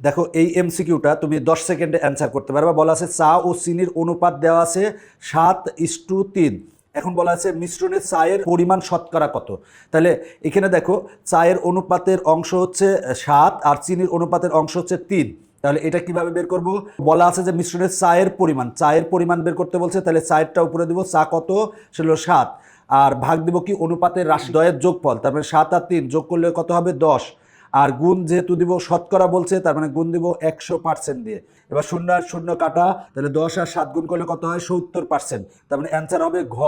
দেখো, এই এমসিকিউটা তুমি দশ সেকেন্ডে অ্যান্সার করতে পারবে। বলা আছে, চা ও চিনির অনুপাত দেওয়া আছে সাত ইস্টু তিন। এখন বলা আছে, মিশ্রণের চায়ের পরিমাণ শতকরা কত? তাহলে এখানে দেখো, চায়ের অনুপাতের অংশ হচ্ছে সাত আর চিনির অনুপাতের অংশ হচ্ছে তিন। তাহলে এটা কীভাবে বের করব? বলা আছে যে, মিশ্রণের চায়ের পরিমাণ চায়ের পরিমাণ বের করতে বলছে, তাহলে চায়েরটা উপরে দিব, চা কত? সেগুলো সাত। আর ভাগ দিব কি? অনুপাতের রাশি দয়ের যোগফল, তারপরে সাত আর তিন যোগ করলে কত হবে? দশ। আর গুণ যেহেতু দিব, শতকরা বলছে, তার মানে গুণ দিব একশো পার্সেন্ট দিয়ে। এবার শূন্য আর শূন্য কাটা, তাহলে দশ আর সাত গুণ করলে কত হয়? সত্তর পার্সেন্ট তার মানে অ্যান্সার হবে ঘ।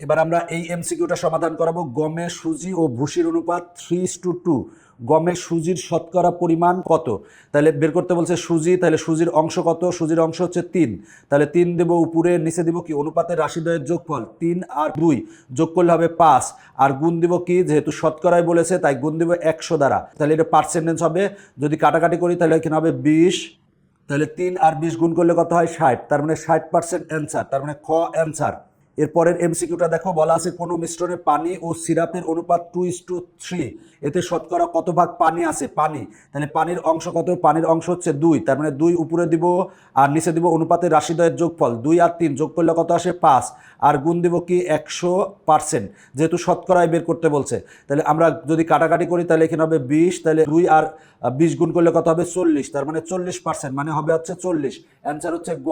এবার আমরা এই এমসিকিউটা সমাধান করাবো। গমে সুজি ও ভুসির অনুপাত থ্রি টু টু গমে সুজির শতকরা পরিমাণ কত? তাহলে বের করতে বলছে সুজি, তাহলে সুজির অংশ কত? সুজির অংশ হচ্ছে তিন। তাহলে তিন দেবো উপরে, নিচে দিব কি? অনুপাতের রাশিদ্বয়ের যোগফল তিন আর দুই। যোগ করলে হবে পাঁচ। আর গুণ দিব কি? যেহেতু শতকরাই বলেছে, তাই গুণ দিব একশো দ্বারা। তাহলে এটা পার্সেন্টেজ হবে। যদি কাটাকাটি করি, তাহলে এখানে হবে বিশ। তাহলে তিন আর বিশ গুণ করলে কত হয়? ষাট। তার মানে ষাট পার্সেন্ট অ্যান্সার তার মানে খ অ্যান্সার এরপরের এমসিকিউটা দেখো, বলা আছে কোনো মিশ্রণে পানি ও সিরাপের অনুপাত টু ইস টু থ্রি এতে শতকরা কত ভাগ পানি আছে? পানি। তাহলে পানির অংশ কত? পানির অংশ হচ্ছে দুই। তার মানে দুই উপরে দিব আর নিচে দিব অনুপাতের রাশিদয়ের যোগফল। দুই আর তিন, যোগ করলে কত আসে? পাঁচ। আর গুণ দিব কি? একশো পার্সেন্ট। যেহেতু শতকরায় বের করতে বলছে। তাহলে আমরা যদি কাটাকাটি করি, তাহলে এখানে হবে বিশ। তাহলে দুই আর বিশ গুণ করলে কত হবে? চল্লিশ। তার মানে চল্লিশ পার্সেন্ট। মানে হবে হচ্ছে চল্লিশ। অ্যান্সার হচ্ছে গ।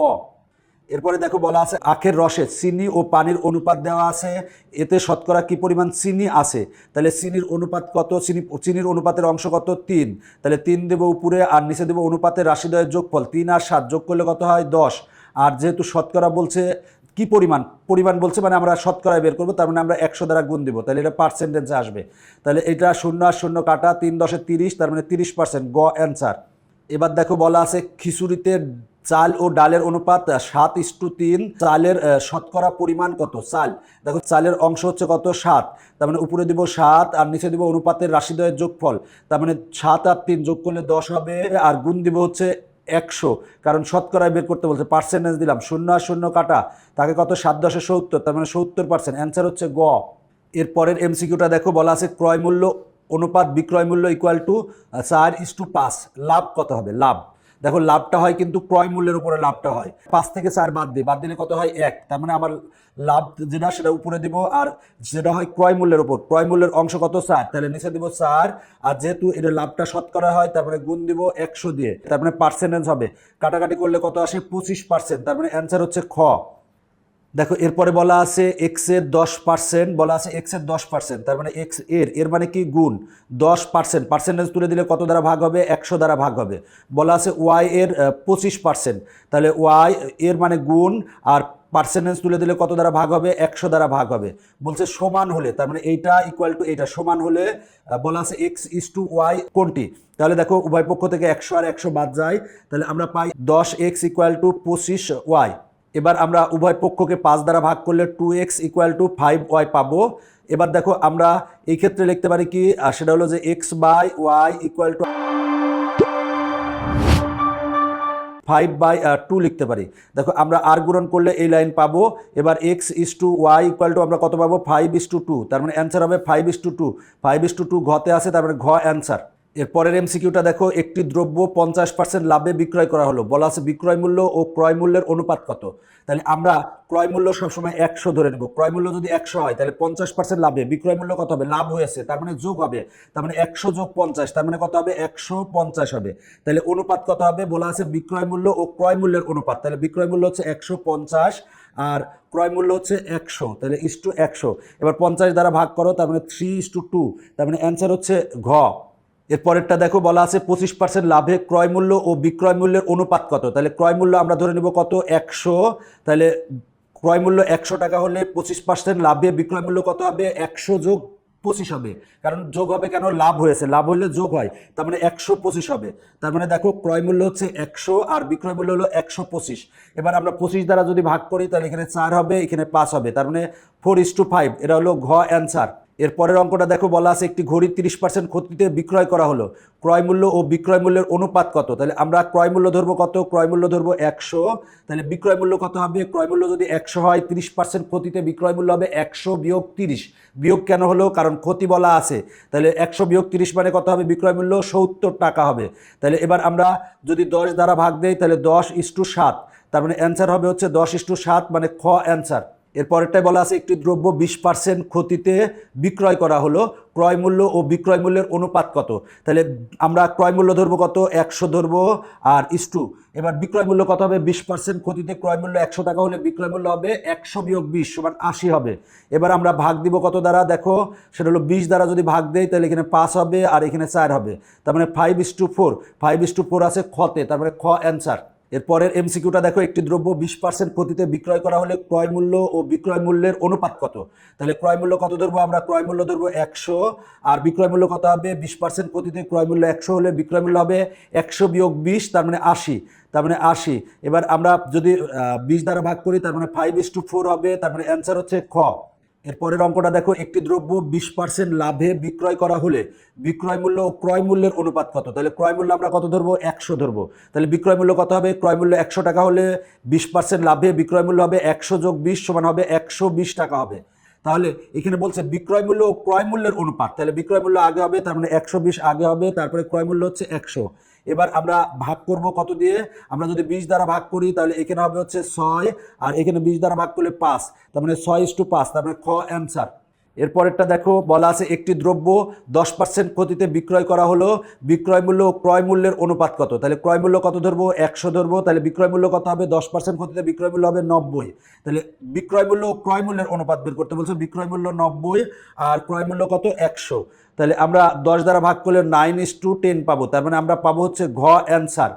এরপরে দেখো বলা আছে, আখের রসে চিনি ও পানির অনুপাত দেওয়া আছে। এতে শতকরা কি পরিমাণ চিনি আছে? তাহলে চিনির অনুপাত কত? চিনি, চিনির অনুপাতের অংশ কত? তিন। তাহলে তিন দেবো উপরে আর নিচে দেবো অনুপাতের রাশিদয়ের যোগফল। তিন আর সাত যোগ করলে কত হয়? দশ। আর যেহেতু শতকরা বলছে, কি পরিমাণ? পরিমাণ বলছে মানে আমরা শতকরায় বের করব, তার মানে আমরা একশো দ্বারা গুণ দিব। তাহলে এটা পার্সেন্টেজে আসবে। তাহলে এটা শূন্য আর শূন্য কাটা, তিন দশে তিরিশ, তার মানে তিরিশ পার্সেন্ট গ অ্যান্সার এবার দেখো বলা আছে খিচুড়িতে চাল ও ডালের অনুপাত সাত ইস্টু তিন। চালের শতকরা পরিমাণ কত? চাল। দেখো, চালের অংশ হচ্ছে কত? সাত। তার মানে উপরে দিব সাত আর নিচে দিব অনুপাতের রাশিদয়ের যোগফল। তার মানে সাত আর তিন যোগ করলে দশ হবে আর গুণ দিব হচ্ছে একশো। কারণ শতকরায় বের করতে বলছে পার্সেন্টেজ দিলাম, শূন্য আর শূন্য কাটা। তাকে কত? সাত দশে সত্তর। তার মানে সত্তর পার্সেন্ট অ্যান্সার হচ্ছে গ। এরপরের এমসিকিউটা দেখো, বলা আছে ক্রয় মূল্য, অনুপাত বিক্রয় মূল্য ইকুয়াল টু চার ইস টু পাঁচ। লাভ কত হবে? লাভ। দেখো, লাভটা হয় কিন্তু ক্রয় মূল্যের উপরে লাভটা হয়। পাঁচ থেকে চার বাদ দিই বাদ দিলে কত হয়? এক। তার মানে আমার লাভ যেটা, সেটা উপরে দিব, আর যেটা হয় ক্রয় মূল্যের উপর। ক্রয় মূল্যের অংশ কত? চার। তাহলে নিচে দিব চার, আর যেহেতু এটা লাভটা শতকরা হয়, তার মানে গুণ দিব একশো দিয়ে তারপরে মানে পার্সেন্টেজ হবে। কাটাকাটি করলে কত আসে? পঁচিশ পার্সেন্ট তারপরে অ্যান্সার হচ্ছে খ। দেখো, এরপরে বলা আছে এক্সের দশ পার্সেন্ট বলা আছে এক্সের দশ পার্সেন্ট তার মানে এক্সের এর মানে কি? গুণ, দশ পার্সেন্ট পার্সেন্টেজ তুলে দিলে কত দ্বারা ভাগ হবে? একশো দ্বারা ভাগ হবে। বলা আছে ওয়াই এর পঁচিশ পার্সেন্ট তাহলে ওয়াই এর মানে গুণ, আর পার্সেন্টেজ তুলে দিলে কত দ্বারা ভাগ হবে? একশো দ্বারা ভাগ হবে। বলছে সমান হলে, তার মানে এইটা ইকুয়াল টু এইটা, সমান হলে বলা আছে এক্স ইস টু ওয়াই কোনটি? তাহলে দেখো, উভয় পক্ষ থেকে একশো আর একশো বাদ যায়। তাহলে আমরা পাই দশ এক্স ইকুয়াল টু পঁচিশ ওয়াই এবার আমরা উভয় পক্ষকে পাঁচ দ্বারা ভাগ করলে two x equal to five y পাবো। এবার দেখো আমরা এই ক্ষেত্রে লিখতে পারি কি? সেটা হলো যে x by y equal to five by two লিখতে পারি। দেখো আমরা আর গুণন করলে এই লাইন পাবো। এবার x is to y equal to আমরা কত পাবো? ফাইভ ইস টু টু তার মানে অ্যান্সার হবে five is to two two five is to two two তার মানে ঘ অ্যান্সার এরপরের এমসিকিউটা দেখো, একটি দ্রব্য পঞ্চাশ পার্সেন্ট লাভে বিক্রয় করা হলো। বলা আছে বিক্রয় মূল্য ও ক্রয় মূল্যের অনুপাত কত? তাহলে আমরা ক্রয় মূল্য সবসময় একশো ধরে নেব। ক্রয় মূল্য যদি একশো হয়, তাহলে পঞ্চাশ পার্সেন্ট লাভে। বিক্রয় মূল্য কত হবে? লাভ হয়েছে, তার মানে যোগ হবে। তার মানে একশো যোগ পঞ্চাশ, তার মানে কত হবে? একশো পঞ্চাশ হবে। তাহলে অনুপাত কত হবে? বলা আছে বিক্রয় মূল্য ও ক্রয় মূল্যের অনুপাত। তাহলে বিক্রয় মূল্য হচ্ছে একশো পঞ্চাশ আর ক্রয় মূল্য হচ্ছে একশো, তাহলে ইস টু একশো। এবার পঞ্চাশ দ্বারা ভাগ করো, তার মানে থ্রি ইস টু টু তার মানে অ্যান্সার হচ্ছে ঘ। এরপরেরটা দেখো, বলা আছে পঁচিশ পার্সেন্ট লাভে ক্রয় মূল্য ও বিক্রয় মূল্যের অনুপাত কত? তাহলে ক্রয় মূল্য আমরা ধরে নেব কত? একশো। তাহলে ক্রয় মূল্য একশো টাকা হলে পঁচিশ পার্সেন্ট লাভে বিক্রয় মূল্য কত হবে? একশো যোগ পঁচিশ হবে। কারণ যোগ হবে কেন? লাভ হয়েছে। লাভ হলে যোগ হয়। তার মানে একশো পঁচিশ হবে। তার মানে দেখো, ক্রয় মূল্য হচ্ছে একশো আর বিক্রয় মূল্য হলো একশো পঁচিশ। এবার আমরা পঁচিশ দ্বারা যদি ভাগ করি, তাহলে এখানে চার হবে, এখানে পাঁচ হবে। তার মানে ফোর ইস টু ফাইভ এটা হলো ঘ অ্যান্সার এর পরের অঙ্কটা দেখো, বলা আছে একটি ঘড়ি তিরিশ পার্সেন্ট ক্ষতিতে বিক্রয় করা হলো। ক্রয় মূল্য ও বিক্রয় মূল্যের অনুপাত কত? তাহলে আমরা ক্রয় মূল্য ধরবো কত? ক্রয় মূল্য ধরবো একশো। তাহলে বিক্রয় মূল্য কত হবে? ক্রয় মূল্য যদি একশো হয়, তিরিশ পার্সেন্ট ক্ষতিতে বিক্রয় মূল্য হবে একশো বিয়োগ তিরিশ। বিয়োগ কেন হলো? কারণ ক্ষতি বলা আছে। তাহলে একশো বিয়োগ তিরিশ মানে কত হবে? বিক্রয় মূল্য সত্তর টাকা হবে। তাহলে এবার আমরা যদি দশ দ্বারা ভাগ দেই, তাহলে দশ ইস টু সাত। তার মানে অ্যান্সার হবে হচ্ছে দশ ইস টু সাত মানে খ অ্যান্সার। এর পরেরটাই বলা আছে, একটি দ্রব্য বিশ পার্সেন্ট ক্ষতিতে বিক্রয় করা হলো। ক্রয় মূল্য ও বিক্রয় মূল্যের অনুপাত কত? তাহলে আমরা ক্রয় মূল্য ধরবো কত? একশো ধরবো আর ইস্টু এবার বিক্রয় মূল্য কত হবে? বিশ পার্সেন্ট ক্ষতিতে ক্রয় মূল্য একশো টাকা হলে বিক্রয় মূল্য হবে একশো বিয়োগ বিশ সমান আশি হবে। এবার আমরা ভাগ দিব কত দ্বারা? দেখো, সেটা হলো বিশ দ্বারা যদি ভাগ দেই, তাহলে এখানে পাঁচ হবে আর এখানে চার হবে। তার মানে five is to four five is to four আছে খতে তার মানে খ অ্যান্সার এরপরের এমসিকিউটা দেখো, একটি দ্রব্য বিশ পার্সেন্ট ক্ষতিতে বিক্রয় করা হলে ক্রয় মূল্য ও বিক্রয় মূল্যের অনুপাত কত? তাহলে ক্রয় মূল্য কত ধরবো আমরা? ক্রয় মূল্য ধরবো একশো, আর বিক্রয় মূল্য কত হবে? বিশ পার্সেন্ট ক্ষতিতে ক্রয় মূল্য একশো হলে বিক্রয় মূল্য হবে একশো বিয়োগ বিশ, তার মানে আশি, তার মানে আশি। এবার আমরা যদি বিশ দ্বারা ভাগ করি, তার মানে ফাইভ ইস টু ফোর হবে, তার মানে অ্যান্সার হচ্ছে খ। এর পরের অঙ্কটা দেখো, একটি দ্রব্য বিশ পার্সেন্ট লাভে বিক্রয় করা হলে বিক্রয় মূল্য ও ক্রয় মূল্যের অনুপাত কত? তাহলে ক্রয় মূল্য আমরা কত ধরবো? একশো ধরবো। তাহলে বিক্রয় মূল্য কত হবে? ক্রয় মূল্য একশো টাকা হলে বিশ পার্সেন্ট লাভে বিক্রয় মূল্য হবে একশো যোগ বিশ সমান হবে একশো বিশ টাকা হবে। তাহলে এখানে বলছে বিক্রয় মূল্য ও ক্রয় মূল্যের অনুপাত। তাহলে বিক্রয় মূল্য আগে হবে, তার মানে একশো বিশ আগে হবে, তারপরে ক্রয় মূল্য হচ্ছে একশো। এবার আমরা ভাগ করব কত দিয়ে? আমরা যদি বিশ দ্বারা ভাগ করি, তাহলে এখানে হবে হচ্ছে ছয়, আর এখানে বিশ দ্বারা ভাগ করলে পাঁচ, তার মানে ছয় ইস টু পাঁচ, তার মানে খ অ্যান্সার। এরপরেরটা দেখো, বলা আছে একটি দ্রব্য দশ পার্সেন্ট ক্ষতিতে বিক্রয় করা হলো। বিক্রয় মূল্য ও ক্রয় মূল্যের অনুপাত কত? তাহলে ক্রয় মূল্য কত ধরবো? একশো ধরবো। তাহলে বিক্রয় মূল্য কত হবে? দশ পার্সেন্ট ক্ষতিতে বিক্রয় মূল্য হবে নব্বই। তাহলে বিক্রয় মূল্য ও ক্রয় মূল্যের অনুপাত বের করতে বলছে বিক্রয় মূল্য নব্বই আর ক্রয় মূল্য কত? একশো। তাহলে আমরা দশ দ্বারা ভাগ করলে নাইন ইস টু টেন পাবো। তার মানে আমরা পাবো হচ্ছে ঘ অ্যান্সার